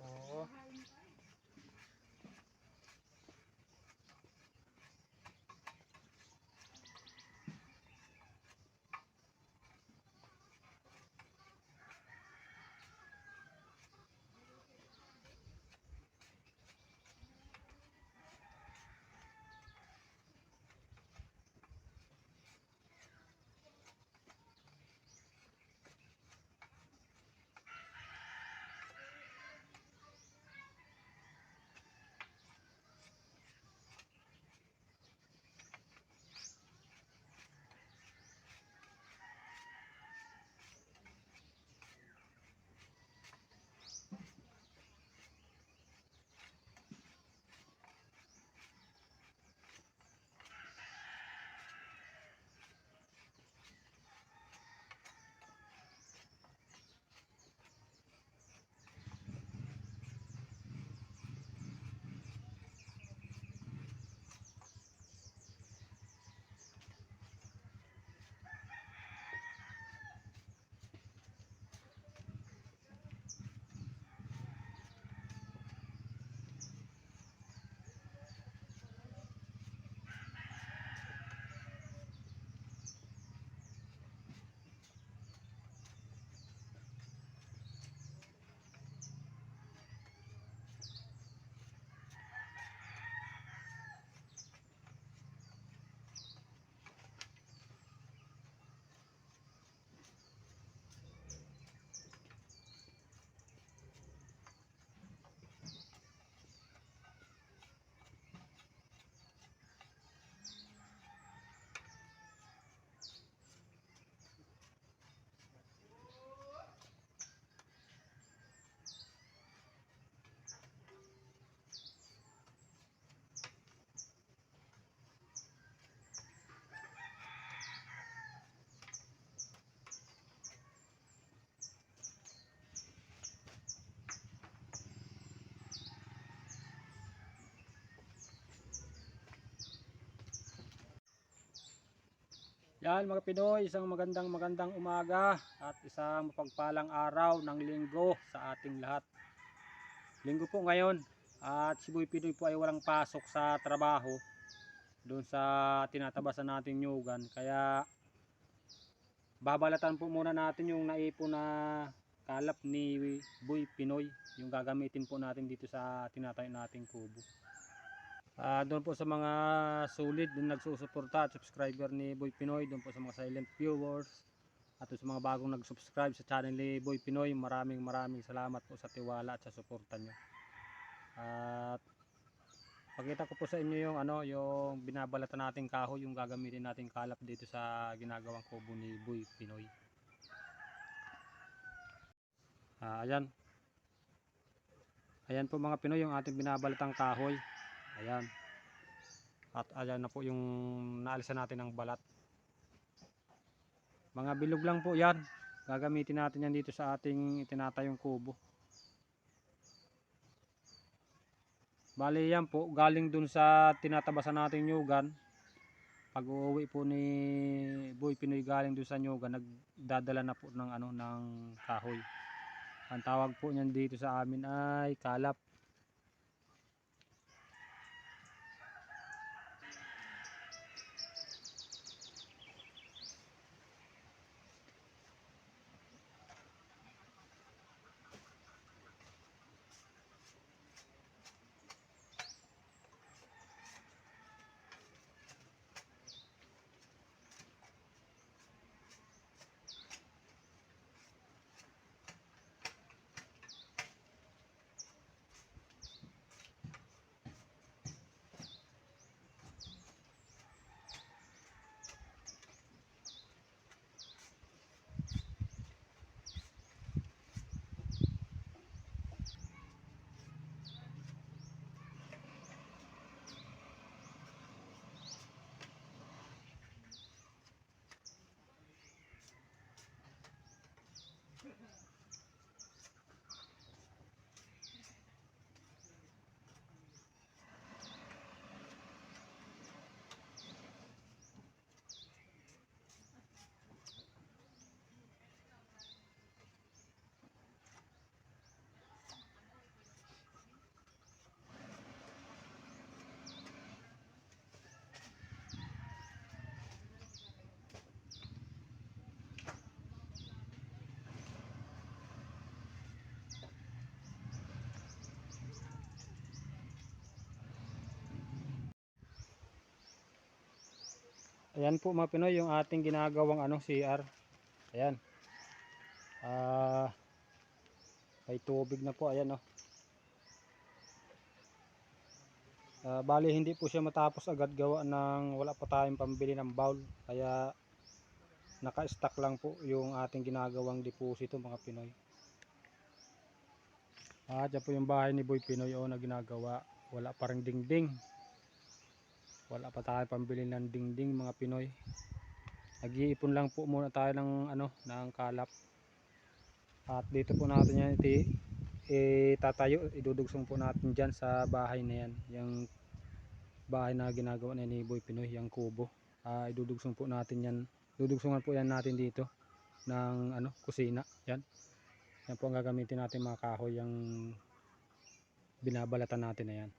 哦。Yan mga Pinoy, isang magandang magandang umaga at isang mapagpalang araw ng linggo sa ating lahat. Linggo po ngayon at si Boy Pinoy po ay walang pasok sa trabaho doon sa tinatabasan natin nyugan. Kaya babalatan po muna natin yung naipon na kalap ni Boy Pinoy. Yung gagamitin po natin dito sa tinatayo nating kubo. Ah, doon po sa mga solid na nagsusuporta at subscriber ni Boy Pinoy, doon po sa mga silent viewers at sa mga bagong nag-subscribe sa channel ni Boy Pinoy, maraming maraming salamat po sa tiwala at sa suporta nyo. At pakita ko po sa inyo yung ano, yung binabalatan nating kahoy, yung gagamitin nating kalap dito sa ginagawang kubo ni Boy Pinoy. Ah, ayan. Ayan po mga Pinoy yung ating binabalatang kahoy. Ayan. At ayan na po yung naalisan natin ng balat. Mga bilog lang po yan. Gagamitin natin yan dito sa ating itinatayong kubo. Bali yan po, galing dun sa tinatabasan nating nyugan. Pag uuwi po ni Boy Pinoy galing dun sa nyugan, nagdadala na po ng ano ng kahoy. Ang tawag po niyan dito sa amin ay kalap. Ayan po mga Pinoy yung ating ginagawang ano CR. Ayan. Ah may tubig na po ayan oh. Ah, bali hindi po siya matapos agad gawa ng wala pa tayong pambili ng bowl kaya naka-stack lang po yung ating ginagawang deposito mga Pinoy. Ah, dyan po yung bahay ni Boy Pinoy oh, na ginagawa. Wala pa ring dingding wala pa tayo pambili ng dingding mga Pinoy. Nag-iipon lang po muna tayo ng ano ng kalap. At dito po natin yan iti itatayo idudugsong po natin dyan sa bahay na yan. Yung bahay na ginagawa na ni Boy Pinoy yung kubo. Ah, idudugsong po natin yan. Dudugsungan po yan natin dito ng ano kusina. Yan. Yan po ang gagamitin natin mga kahoy yung binabalatan natin na yan